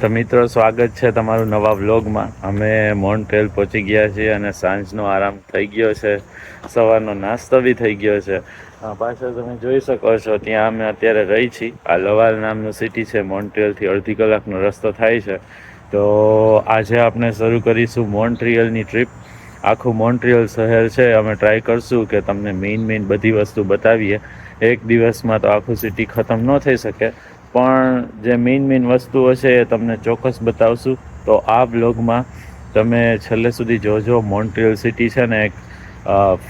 તો મિત્રો, સ્વાગત છે તમારું નવા વ્લોગમાં. અમે મોન્ટ્રેલ પહોંચી ગયા છીએ અને સાંજનો આરામ થઈ ગયો છે. સવારનો નાસ્તો બી થઈ ગયો છે. પાછળ તમે જોઈ શકો છો, ત્યાં અમે અત્યારે રહી છીએ. આ લવાલ નામનું સિટી છે મોન્ટ્રિયલથી અડધી કલાકનો રસ્તો થાય છે. તો આજે આપણે શરૂ કરીશું મોન્ટ્રિયલની ટ્રીપ આખું મોન્ટ્રિયલ શહેર છે, અમે ટ્રાય કરશું કે તમને મેઇન મેઇન બધી વસ્તુ બતાવીએ. એક દિવસમાં તો આખું સિટી ખતમ ન થઈ શકે. પણ જે મેઇન મેઇન વસ્તુઓ છે એ તમને ચોક્કસ બતાવશું. તો આ બ્લોગમાં તમે છેલ્લે સુધી જોજો મોન્ટ્રિયલ સિટી છે ને એક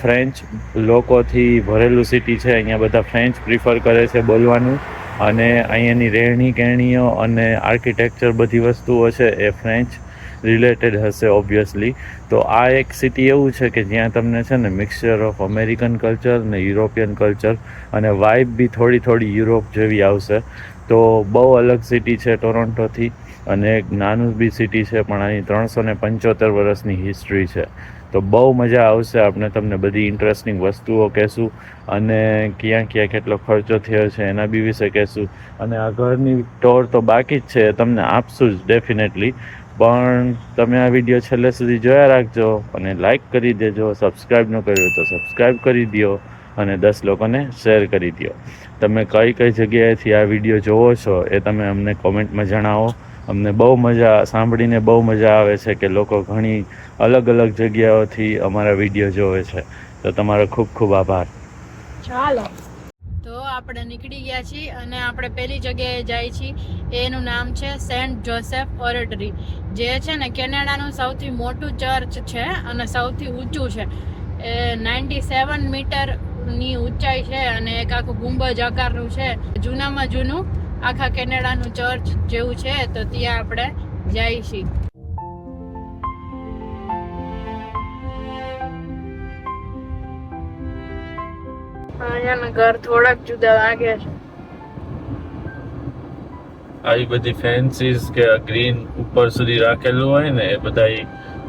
ફ્રેન્ચ લોકોથી ભરેલું સિટી છે. અહીંયા બધા ફ્રેન્ચ પ્રિફર કરે છે બોલવાનું. અને અહીંયાની રહેણી કહેણીઓ અને આર્કિટેક્ચર બધી વસ્તુઓ છે એ ફ્રેન્ચ રિલેટેડ હશે ઓબ્વિયસલી તો આ એક સિટી એવું છે કે જ્યાં તમને છે ને મિક્સચર ઓફ અમેરિકન કલ્ચર ને યુરોપિયન કલ્ચર અને વાઇબ બી થોડી થોડી યુરોપ જેવી આવશે. તો બહુ અલગ સિટી છે ટોરોન્ટોથી અને એક નાનું બી સિટી છે, પણ આની ત્રણસો ને પંચોતેર વર્ષની હિસ્ટ્રી છે. તો બહુ મજા આવશે, આપણે તમને બધી ઇન્ટરેસ્ટિંગ વસ્તુઓ કહેશું અને ક્યાં ક્યાં કેટલો ખર્ચો થયો છે એના બી વિશે કહેશું. અને આ ઘરની ટોર તો બાકી જ છે, તમને આપશું જ ડેફિનેટલી પણ તમે આ વીડિયો છેલ્લે સુધી જોયા રાખજો અને લાઇક કરી દેજો સબસ્ક્રાઈબ ન કર્યું તો સબસ્ક્રાઈબ કરી દો અને દસ લોકોને શેર કરી દો તમે કઈ કઈ જગ્યાએથી આ વીડિયો જોવો છો એ તમે અમને કોમેન્ટમાં જણાવો. અમને બહુ મજા સાંભળીને બહુ મજા આવે છે કે લોકો ઘણી અલગ અલગ જગ્યાઓથી અમારા વીડિયો જોવે છે. તો તમારો ખૂબ ખૂબ આભાર. ચાલો. તો આપણે નીકળી ગયા છીએ અને આપણે પહેલી જગ્યાએ જાય છીએ. એનું નામ છે સેન્ટ જોસેફ ઓરેટરી. જે છે ને કેનેડાનું સૌથી મોટું ચર્ચ છે અને સૌથી ઊંચું છે. એ નાઇન્ટી સેવન મીટરની ઊંચાઈ છે અને એક આખું ગુંબજ આકારનું છે. જૂનામાં જૂનું આખા કેનેડાનું ચર્ચ જેવું છે તો ત્યાં આપણે છીએ અહીંયાના ઘર થોડાક જુદા લાગે છે. આવી બધી ફેન્સીસ કે ગ્રીન ઉપર સુધી રાખેલું હોય ને એ બધા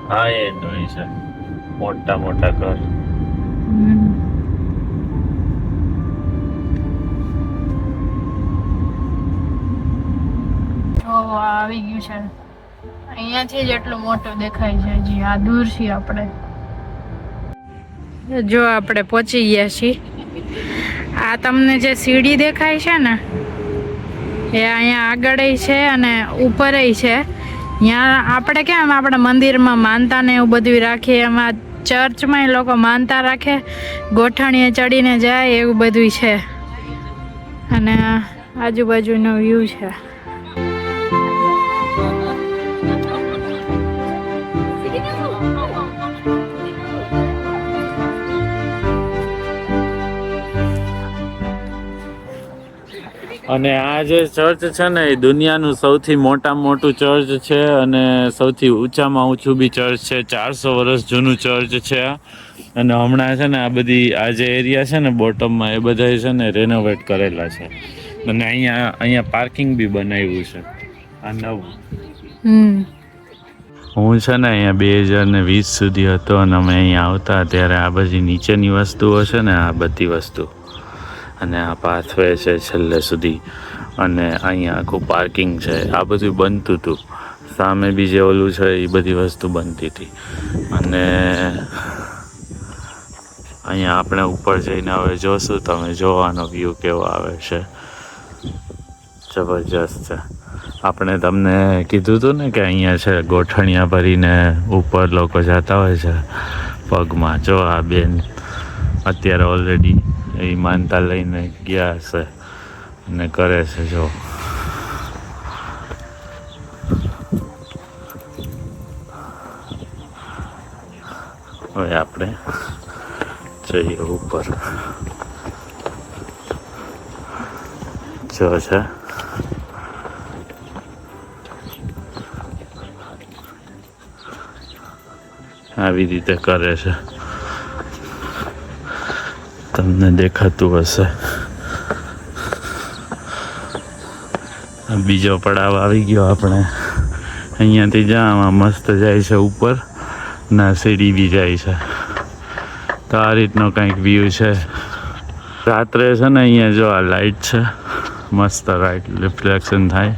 હાઈ એન્ડ હોય છે. મોટા મોટા ઘર. આવી ગયું છે. અહીંયાથી જ એટલું મોટું દેખાય છે હજી. આ દૂર છીએ આપણે. જો આપણે પહોંચી ગયા છીએ. આ તમને જે સીડી દેખાય છે ને, એ અહીંયા આગળ છે અને ઉપર છે. ત્યાં આપણે કેમ આપણે મંદિરમાં માનતા ને એવું બધું રાખીએ? એમાં ચર્ચમાં લોકો માનતા રાખે, ગોઠણીએ ચડીને જાય એવું બધું છે. અને આજુબાજુનો વ્યૂ છે. અને આ જે ચર્ચ છે ને એ દુનિયાનું સૌથી મોટામાં મોટું ચર્ચ છે અને સૌથી ઊંચામાં ઊંચું બી ચર્ચ છે. ચારસો વર્ષ જૂનું ચર્ચ છે અને હમણાં છે ને આ બધી આ જે એરિયા છે ને બોટમમાં એ બધા છે ને રેનોવેટ કરેલા છે. અને અહીંયા અહીંયા પાર્કિંગ બી બનાવ્યું છે. આ નવું. હું છે ને અહીંયા બે હજાર ને વીસ સુધી હતો અને અમે અહીંયા આવતા ત્યારે આ બધી નીચેની વસ્તુઓ છે ને આ બધી વસ્તુ. અને આ પાથવે છે છેલ્લે સુધી. અને અહીંયા આખું પાર્કિંગ છે. આ બધું બનતું હતું. સામે બી જે ઓલું છે એ બધી વસ્તુ બનતી હતી. અને અહીંયા આપણે ઉપર જઈને હવે જોશું તમે. જોવાનો વ્યૂ કેવો આવે છે. જબરજસ્ત છે. આપણે તમને કીધું હતું ને કે અહીંયા છે, ગોઠણિયા ભરીને ઉપર લોકો જતા હોય છે પગમાં. જો આ બેન અત્યારે ઓલરેડી એ માનતા લઈને ગયા હશે અને કરે છે જો. હવે આપણે જઈએ ઉપર. જો છે. આવી રીતે કરે છે. તમને દેખાતું હશે બીજો પડાવ આવી ગયો આપણે અહીંયાથી જામાં મસ્ત જાય છે ઉપર ના સીડી બી જાય છે તો આ રીતનો કંઈક વ્યૂ છે રાત્રે છે ને અહીંયા જો આ લાઇટ છે મસ્ત રાઇટ રિફ્લેક્શન થાય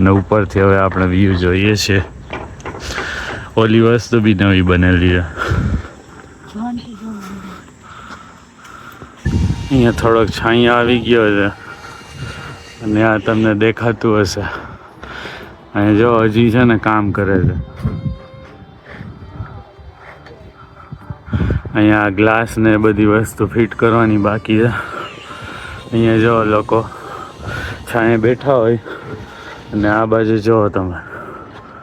ને ઉપરથી હવે આપણે વ્યૂ જોઈએ છીએ ઓલી વસ્તુ બી નવી બનેલી છે અહીંયા થોડોક છાંયો આવી ગયો છે. અને આ તમને દેખાતું હશે. અહીંયા જો હજી છે ને કામ કરે છે. અહીંયા ગ્લાસ ને બધી વસ્તુ ફિટ કરવાની બાકી છે. અહીંયા જો લોકો છાંયે બેઠા હોય. અને આ બાજુ જુઓ તમે.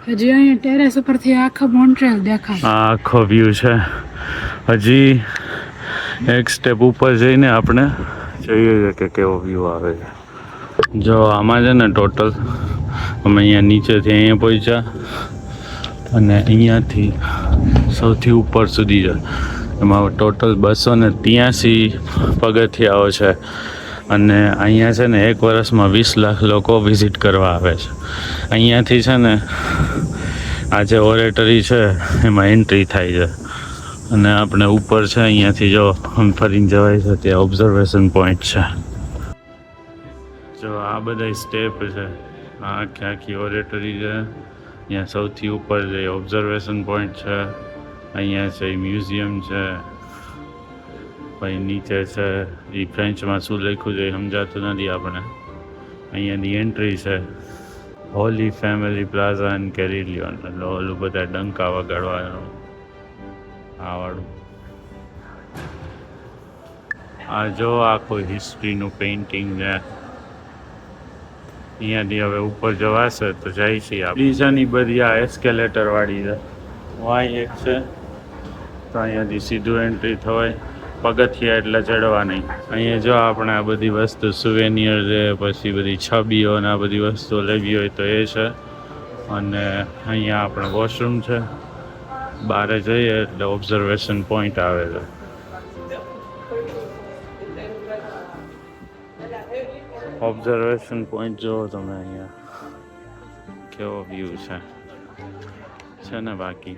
હજી અહીંયા ટેરેસ ઉપરથી આખો મોન્ટ્રેલ દેખાય આ આખો વ્યૂ છે. હજી એક સ્ટેપ ઉપર જઈને આપણે જોઈએ છે કે કેવો વ્યૂ આવે છે. જો આમાં છે ને ટોટલ અમે અહીંયા નીચેથી અહીંયા પહોંચ્યા અને અહીંયાથી સૌથી ઉપર સુધી છે. એમાં ટોટલ બસો ને ત્યાંસી પગથિયાઓ છે. અને અહીંયા છે ને એક વર્ષમાં વીસ લાખ લોકો વિઝિટ કરવા આવે છે. અહીંયાથી છે ને આ જે ઓરેટરી છે, એમાં એન્ટ્રી થાય છે. અને આપણે ઉપર છે, અહીંયાથી જો ફરીને જવાય છે, ત્યાં ઓબ્ઝર્વેશન પોઈન્ટ છે. જો આ બધા સ્ટેપ છે આખી આખી ઓરેટરી છે. અહીંયા સૌથી ઉપર જે ઓબ્ઝર્વેશન પોઈન્ટ છે, અહીંયા છે મ્યુઝિયમ છે. પછી નીચે છે એ ફ્રેન્ચમાં શું લખ્યું છે એ સમજાતું નથી આપણે અહીંયાની એન્ટ્રી છે Holy Family Plaza and carillon એટલે ઓલું બધા ડંકા વગાડવાનું. આ વાળું આ જો આખું હિસ્ટ્રીનું પેઇન્ટિંગ છે. અહીંયાથી હવે ઉપર જવાશે તો જાય છે આપણે. બીજાની બધી આ એસ્કેલેટર વાળી છે. વાય એક છે. તો અહીંયાથી સીધું એન્ટ્રી થવાય. પગથિયા એટલે ચડવા નહીં. અહીંયા જો આપણે આ બધી વસ્તુ સુવેનિયર છે, પછી બધી છબીઓ આ બધી વસ્તુઓ લેવી હોય તો એ છે. અને અહીંયા આપણે વોશરૂમ છે. બહાર જઈએ એટલે ઓબ્ઝર્વેશન પોઈન્ટ આવે છે. ઓબ્ઝર્વેશન પોઈન્ટ જુઓ તમે અહીંયા. કેવો વ્યૂ છે. છે ને બાકી?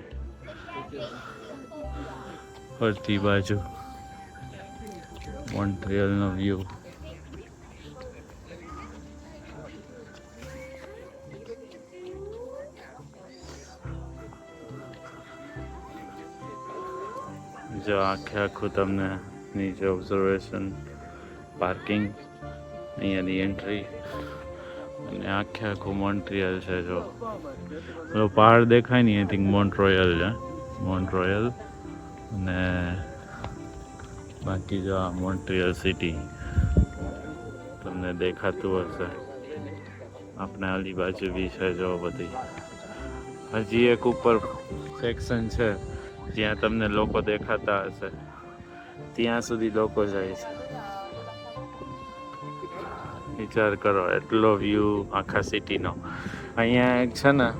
ફરતી બાજુ. મોન્ટ્રિયલનો વ્યૂ જો આખે આખું તમને નીચે ઓબ્ઝર્વેશન પાર્કિંગ અહીંયાની એન્ટ્રી અને આખે આખું મોન્ટ્રિયલ છે જો. પેલો પહાડ દેખાય ને આઈ થિંક મોન્ટ રોયલ છે. મોન્ટ રોયલ અને બાકી જો આ મોન્ટ્રિયલ સિટી તમને દેખાતું હશે. આપણે આલી બાજુ બી છે જો બધી. હજી એક ઉપર સેક્શન છે. જ્યાં તમને લોકો દેખાતા હશે. ત્યાં સુધી લોકો જાય છે. વિચાર કરો, એટલો વ્યૂ આખા સિટીનો અહીંયા એક છે ને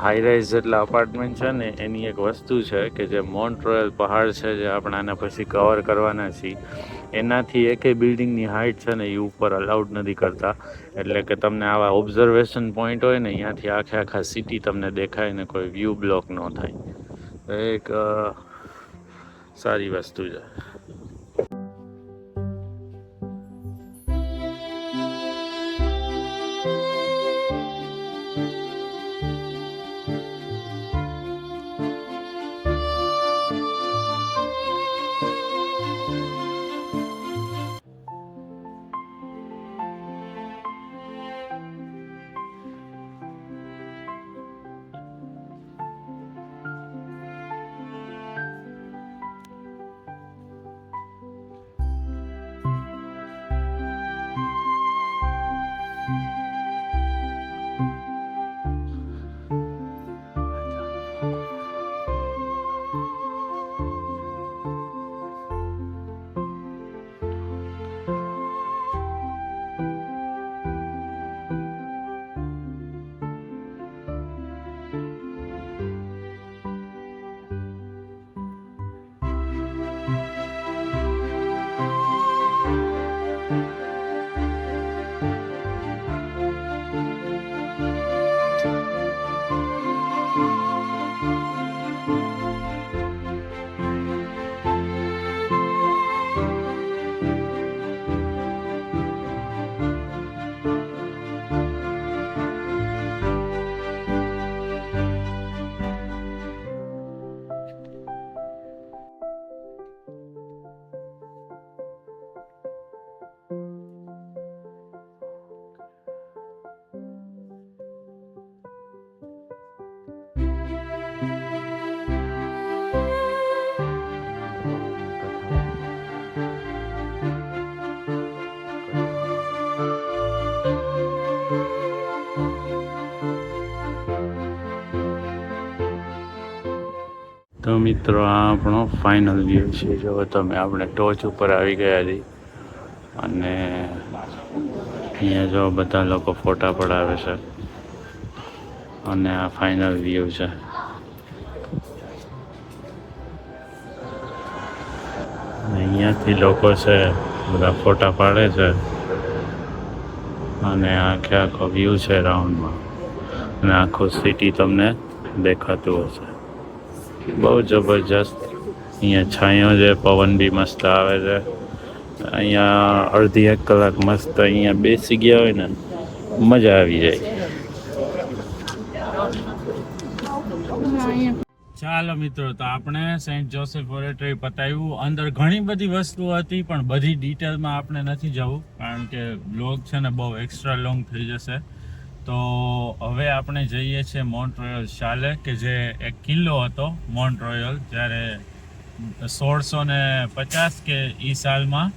હાઈ રાઇઝ જેટલા અપાર્ટમેન્ટ છે ને, એની એક વસ્તુ છે કે જે મોન્ટ રોયલ પહાડ છે જે આપણે આના પછી કવર કરવાના છીએ. એનાથી એકે બિલ્ડિંગની હાઇટ છે ને, એ ઉપર અલાઉડ નથી કરતા. એટલે કે તમને આવા ઓબ્ઝર્વેશન પોઈન્ટ હોય ને અહીંયાથી આખે આખા સિટી તમને દેખાય ને કોઈ વ્યૂ બ્લોક ન થાય. એક સારી વસ્તુ છે. મિત્રો, આ આપણો ફાઇનલ વ્યૂ છે. જો તમે આપણે ટોચ ઉપર આવી ગયા છીએ અને અહીંયા જો બધા લોકો ફોટા પડાવે છે અને આ ફાઇનલ વ્યૂ છે. અહીંયાથી લોકો છે, બધા ફોટા પાડે છે અને આખે આખો વ્યૂ છે રાઉન્ડમાં અને આખું સિટી તમને દેખાતું હશે. બહુ જબરજસ્ત. અહીંયા છાંયો છે, પવન બી મસ્ત આવે છે. અહીંયા અડધી એક કલાક મસ્ત અહીંયા બેસી ગયા હોય ને, મજા આવી જાય. ચાલો મિત્રો, તો આપણે સેન્ટ જોસેફ ઓરેટરી પતાવ્યું. અંદર ઘણી બધી વસ્તુઓ હતી, પણ બધી ડિટેલમાં આપણે નથી જવું, કારણ કે બ્લોગ છે ને બહુ એક્સ્ટ્રા લોંગ થઈ જશે. તો હવે આપણે જઈએ છીએ મોન્ટ રોયલ શાલે, કે જે એક કિલ્લો હતો મોન્ટ રોયલ જ્યારે સોળસો ને પચાસ કે એ સાલમાં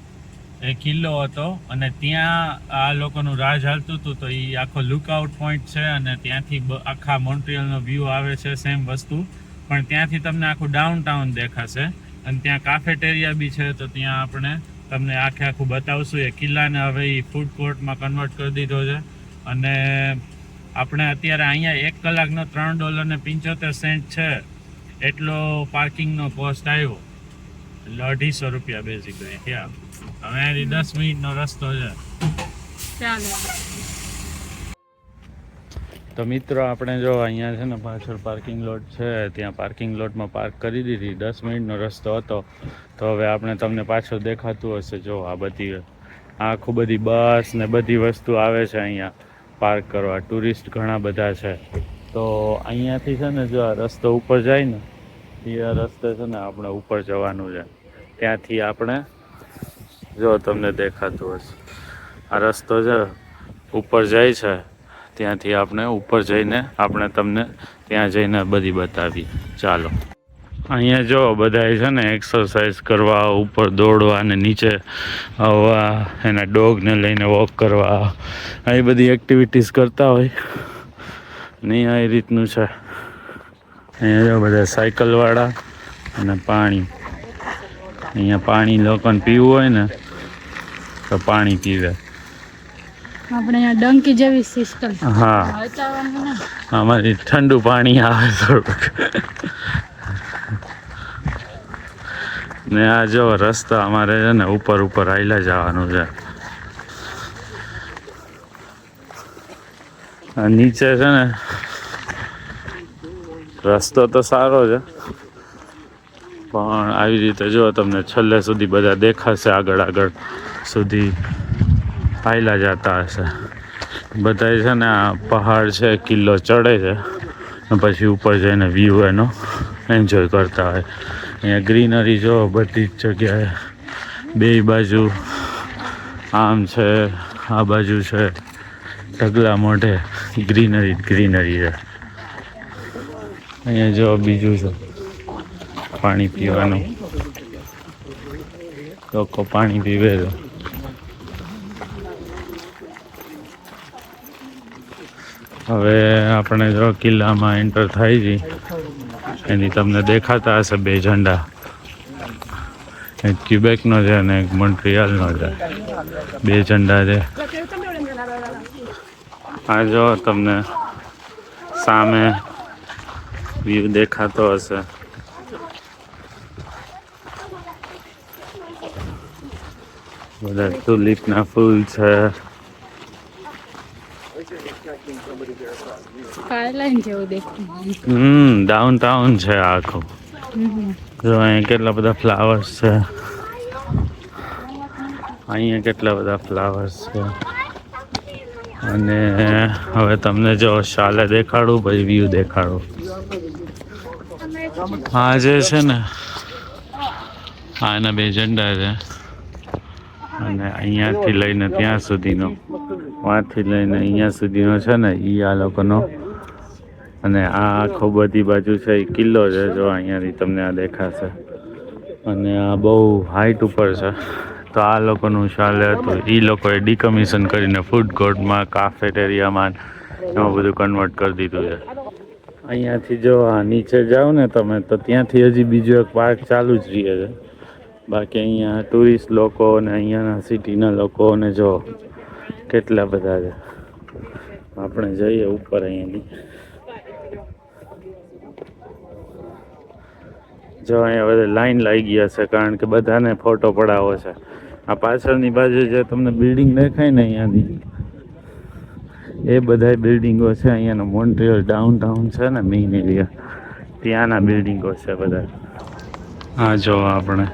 એ કિલ્લો હતો અને ત્યાં આ લોકોનું રાજ હાલતું હતું, તો એ આખો લુકઆઉટ પોઈન્ટ છે અને ત્યાંથી આખા મોન્ટ્રિયલનો વ્યૂ આવે છે સેમ વસ્તુ. પણ ત્યાંથી તમને આખું ડાઉન ટાઉન દેખાશે અને ત્યાં કાફેટેરિયા બી છે, તો ત્યાં આપણે તમને આખે આખું બતાવશું. એ કિલ્લાને હવે એ ફૂડ કોર્ટમાં કન્વર્ટ કરી દીધો છે. અને આપણે અત્યારે અહીંયા એક કલાકનો ત્રણ ડોલર ને પંચોતેર સેન્ટ છે. એટલો પાર્કિંગનો કોસ્ટ આવ્યો. એટલે અઢીસો રૂપિયા બેઝિકલી ત્યાં હવે અહીંથી દસ મિનિટનો રસ્તો છે. તો મિત્રો આપણે જો અહીંયા છે ને પાછળ પાર્કિંગ લોટ છે. ત્યાં પાર્કિંગ લોટમાં પાર્ક કરી દીધી. દસ મિનિટનો રસ્તો હતો. તો હવે આપણે તમને પાછળ દેખાતું હશે. જો આ બધી આખું બધી બસ ને બધી વસ્તુ આવે છે અહીંયા. પાર્ક કરવા. ટુરિસ્ટ ઘણા બધા છે. તો અહીંયાથી છે ને જો આ રસ્તો ઉપર જાય ને, એ આ રસ્તે છે ને આપણે ઉપર જવાનું છે. ત્યાંથી આપણે જો તમને દેખાતું હશે. આ રસ્તો છે, ઉપર જાય છે. ત્યાંથી આપણે ઉપર જઈને આપણે તમને ત્યાં જઈને બધી બતાવી ચાલો. અહીંયા જો બધા છે ને એક્સરસાઇઝ કરવા ઉપર દોડવા અને નીચે આવવા એના ડોગને લઈને વોક કરવા આવી બધી એક્ટિવિટીઝ કરતા હોય. ને આ રીતનું છે. અહીંયા જો બધા સાયકલવાળા અને પાણી. અહીંયા પાણી લોકોને પીવું હોય ને તો પાણી પીવે આપણે અહીંયા ડંકી જેવી સિસ્ટમ હા. અમારી ઠંડુ પાણી આવે થોડુંક. ને આ જો રસ્તા અમારે છે ને ઉપર ઉપર આયલા જવાનું છે. નીચે છે ને રસ્તો તો સારો છે. પણ આવી રીતે જો તમને છેલ્લે સુધી બધા દેખાશે, આગળ આગળ સુધી આયલા જતા હશે. બધા છે ને આ પહાડ છે, કિલ્લો ચડે છે. પછી ઉપર જઈને વ્યૂ એનો એન્જોય કરતા હોય. અહીંયા ગ્રીનરી જો બધી જ જગ્યાએ. બે બાજુ આમ છે, આ બાજુ છે. ઢગલા મોઢે ગ્રીનરી ગ્રીનરી છે. અહીંયા જો બીજું છે, પાણી પીવાનું. લોકો પાણી પીવે છે. હવે આપણે જો કિલ્લામાં એન્ટર થાય છે એની તમને દેખાતા હશે બે ઝંડા. એક ક્યુબેકનો છે અને એક મોન્ટ્રિયલનો છે. બે ઝંડા છે. આ જો તમને સામે વ્યૂ દેખાતો હશે. બધા તુલિપના ફૂલ છે. સ્કાયલાઇન જેવું દેખાય. હમ ડાઉન ટાઉન છે આખું. જો અહીંયા કેટલા બધા ફ્લાવર્સ છે. અહીંયા કેટલા બધા ફ્લાવર્સ છે. અને હવે તમને જો શાલે દેખાડું પછી વ્યૂ દેખાડું. હા જે છે ને હા એના બે ઝંડા છે. અને અહીંયાથી લઈને ત્યાં સુધીનો. ત્યાંથી લઈને અહીંયા સુધીનો છે ને એ આ લોકોનો અને આ આખો બધી બાજુ છે, એ કિલ્લો છે, જો અહીંયાથી તમને આ દેખાશે. અને આ બહુ હાઈટ ઉપર છે. તો આ લોકોનું ચાલે હતું. એ લોકોએ ડીકમિશન કરીને ફૂડ કોર્ટમાં કાફેટેરિયામાં એમાં બધું કન્વર્ટ કરી દીધું છે. અહીંયાથી જો આ નીચે જાઓ ને તમે, તો ત્યાંથી હજી બીજો એક પાર્ક ચાલુ જ રહે છે. બાકી અહીંયા ટુરિસ્ટ લોકો અને અહીંયાના સિટીના લોકો ને જો કેટલા બધા છે. આપણે જઈએ ઉપર અહીંયાની જો અહીંયા બધા લાઈન લાગી ગયા છે, કારણ કે બધાને ફોટો પડાવો છે. આ પાછળની બાજુ જે તમને બિલ્ડિંગ દેખાય ને અહીંયાની એ બધા બિલ્ડિંગો છે, અહીંયાનો મોન્ટ્રિયલ ડાઉન ટાઉન છે ને મેઇન એરિયા ત્યાંના બિલ્ડિંગો છે બધા હા જો આપણે,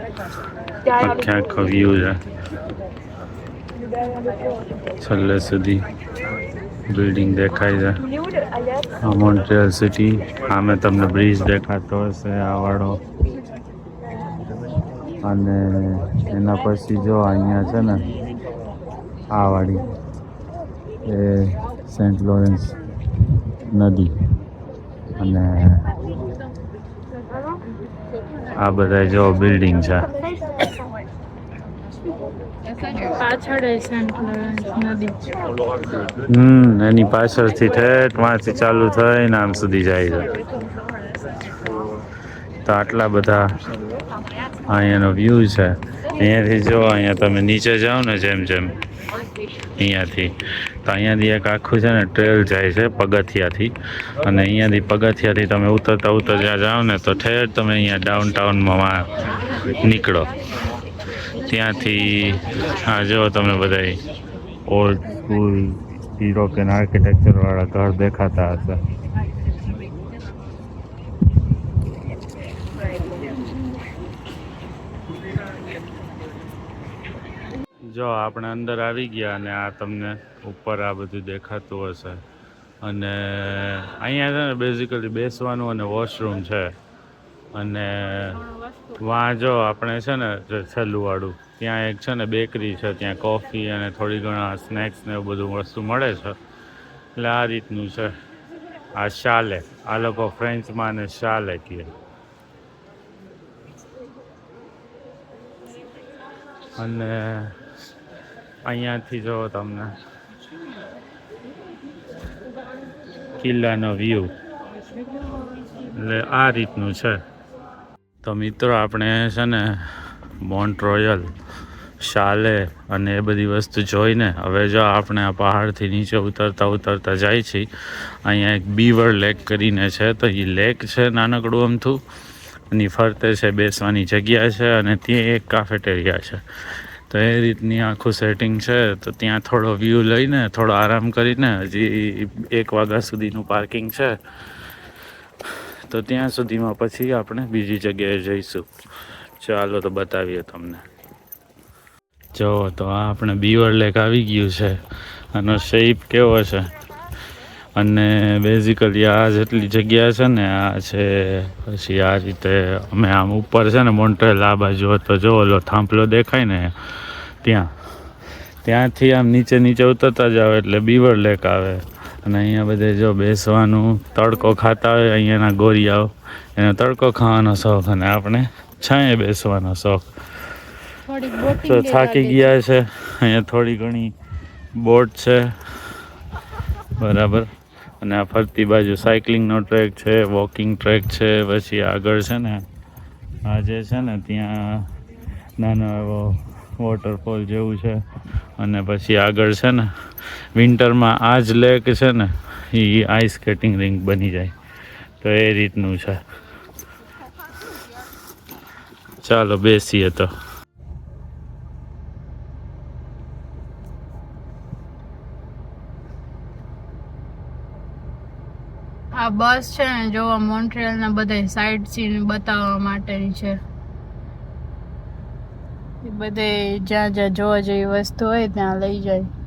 આખે આખો વ્યૂ છે. છેલ્લે સુધી. બિલ્ડિંગ દેખાય છે. આ મોન્ટ્રિયલ સિટી આમે તમને બ્રિજ દેખાતો હશે, આ વાળો. અને એના પછી જો અહીંયા છે ને, આ વાળી, એ સેન્ટ લોરેન્સ નદી. અને આ બધા જો બિલ્ડિંગ છે. પાછળ હમ, એની પાછળથી ઠેઠમાંથી ચાલુ થઈને આમ સુધી જાય છે. તો આટલા બધા અહીંયાનો વ્યૂ છે. અહીંયાથી જો, અહીંયા તમે નીચે જાઓ ને જેમ જેમ અહીંયાથી, તો અહીંયાથી એક આખું છે ને ટ્રેલ જાય છે પગથિયાથી. અને અહીંયાથી પગથિયાથી તમે ઉતરતા ઉતરતા જાઓ ને, તો ઠેર તમે અહીંયા ડાઉન ટાઉનમાં નીકળો. ત્યાંથી, હા જો તમને બધા ઓલ્ડ સ્કૂલ યુરોપિયન આર્કિટેક્ચર વાળા ઘર દેખાતા હશે. જો આપણે અંદર આવી ગયા અને આ તમને ઉપર આ બધું દેખાતું હશે. અને અહીંયા છે ને બેઝિકલી બેસવાનું અને વોશરૂમ છે. અને વાં જો આપણે છે ને છેલ્લુંવાળું, ત્યાં એક છે ને બેકરી છે, ત્યાં કોફી અને થોડી ઘણા સ્નેક્સ ને એવું બધું વસ્તુ મળે છે. એટલે આ રીતનું છે. આ શાલે, આ લોકો ફ્રેન્ચમાં ને શાલે કહે અને અહીંયાથી જો તમને. કિલ્લાનો વ્યૂ એટલે આ રીતનું છે. તો મિત્રો, આપણે છે ને મોન્ટ રોયલ શાલે અને એ બધી વસ્તુ જોઈને હવે જો આપણે આ પહાડથી નીચે ઉતરતા ઉતરતા જાય છીએ, અહીંયા એક બીવર લેક કરીને છે. તો એ લેક છે નાનકડું અમથું. એની ફરતે છે બેસવાની જગ્યા છે અને ત્યાં એક કાફેટેરિયા છે. તો એ રીતની આખું સેટિંગ છે. તો ત્યાં થોડો વ્યૂ લઈને, થોડો આરામ કરીને હજી એક વાગ્યા સુધીનું પાર્કિંગ છે. તો ત્યાં સુધીમાં પછી આપણે બીજી જગ્યાએ જઈશું. ચાલો તો બતાવીએ તમને. જો, તો આ આપણે બીવર લેક આવી ગયું છે. આનો શેપ કેવો છે? અને બેઝિકલી આ જેટલી જગ્યા છે ને, આ છે, પછી આ રીતે અમે આમ ઉપર છે ને મોન્ટ્રેલ આ બાજુ તો જો, ઓલો થાંભલો દેખાય ને, ત્યાં. ત્યાંથી આમ નીચે નીચે ઉતરતા જાવ એટલે બીવર લેક આવે. અને અહીંયા બધે જો બેસવાનું તડકો ખાતા હોય અહીંયાના ગોરિયાઓ એનો તડકો ખાવાનો શોખ અને આપણે છાંયે બેસવાનો શોખ. તો થાકી ગયા છે. અહીંયા થોડી ઘણી બોટ છે. બરાબર. અને આ ફરતી બાજુ સાયકલિંગનો ટ્રેક છે વોકિંગ ટ્રેક છે પછી આગળ છે ને આ જે છે ને ત્યાં નાનો એવો વોટરફોલ જેવું છે. અને પછી આગળ છે ને વિન્ટરમાં આ જ લેક છે ને એ આઈસ સ્કેટિંગ રિંગ બની જાય. તો એ રીતનું છે. ચાલો બેસીએ તો. આ બસ છે ને, જોવા મોન્ટ્રિયલ ના બધા સાઇટ સીન બતાવવા માટેની છે. બધે જ્યાં જ્યાં જોવા જેવી વસ્તુ હોય ત્યાં લઈ જાય.